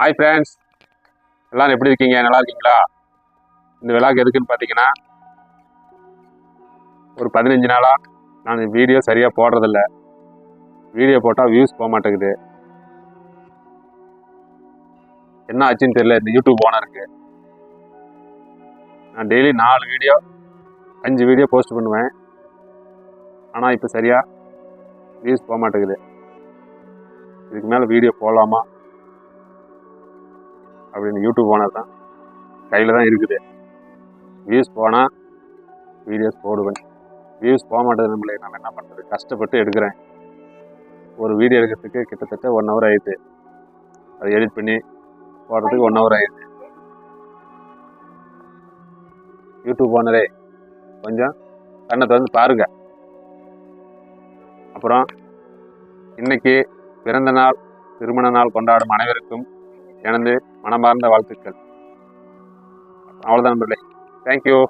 Hi friends எல்லாரும் எப்படி இருக்கீங்க? நல்லா இருக்கீங்களா? இந்த விழாக்கு எதுக்குன்னு பார்த்தீங்கன்னா ஒரு பதினஞ்சு நாளாக நான் வீடியோ சரியாக போடுறதில்ல. வீடியோ போட்டால் வியூஸ் போக மாட்டேங்குது. என்ன ஆச்சுன்னு தெரியல இந்த யூடியூப் ஓனருக்கு நான் டெய்லி நாலு வீடியோ அஞ்சு வீடியோ போஸ்ட் பண்ணுவேன். ஆனால் இப்போ சரியாக வியூஸ் போக மாட்டேங்குது. இதுக்கு மேலே வீடியோ போடலாமா? அப்படின்னு யூடியூப் ஓனர் தான். கையில் தான் இருக்குது. வியூஸ் போனால் வீடியோஸ் போடுவேன். வியூஸ் போக மாட்டேது நம்மளே. நம்ம என்ன பண்ணுறது கஷ்டப்பட்டு எடுக்கிறேன். ஒரு வீடியோ எடுக்கிறதுக்கு கிட்டத்தட்ட ஒன் ஹவர் ஆயிடுது அதை எடிட் பண்ணி போடுறதுக்கு ஒன் ஹவர் ஆயிடுது யூடியூப் ஓனரே கொஞ்சம் கண்ணை திறந்து பாருங்க. அப்புறம் இன்னைக்கு பிறந்த நாள் திருமண நாள் கொண்டாடும் அனைவருக்கும் எனது மனமார்ந்த வாழ்த்துக்கள். அவ்வளோதான் நண்பர்களே. தேங்க்யூ